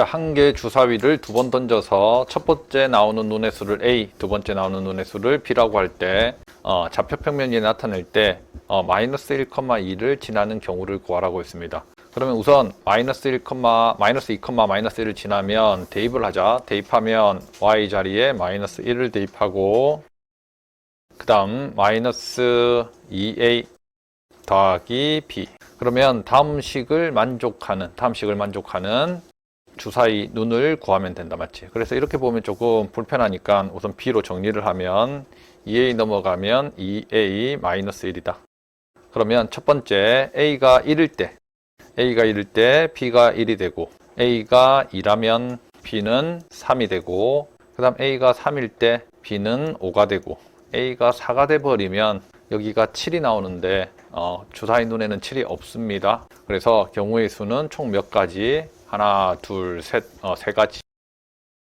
자, 한 개의 주사위를 두 번 던져서 첫 번째 나오는 눈의 수를 A, 두 번째 나오는 눈의 수를 B라고 할 때, 어, 좌표 평면이 나타낼 때, 어, 마이너스 1,2를 지나는 경우를 구하라고 했습니다. 그러면 우선 마이너스 1, 마이너스 2, 마이너스 1을 지나면 대입을 하자. 대입하면 y 자리에 마이너스 1을 대입하고 그 다음 마이너스 2a 더하기 b 그러면 다음 식을 만족하는 다음 식을 만족하는 주사위 눈을 구하면 된다 맞지? 그래서 이렇게 보면 조금 불편하니까 우선 b로 정리를 하면 2a 넘어가면 2a 마이너스 1이다. 그러면 첫 번째 a가 1일 때 a가 1일 때 b가 1이 되고 a가 2라면 b는 3이 되고 그 다음 a가 3일 때 b는 5가 되고 a가 4가 돼 버리면 여기가 7이 나오는데 어, 주사위 눈에는 7이 없습니다. 그래서 경우의 수는 총 몇 가지? 하나, 둘, 셋, 어, 세 가지.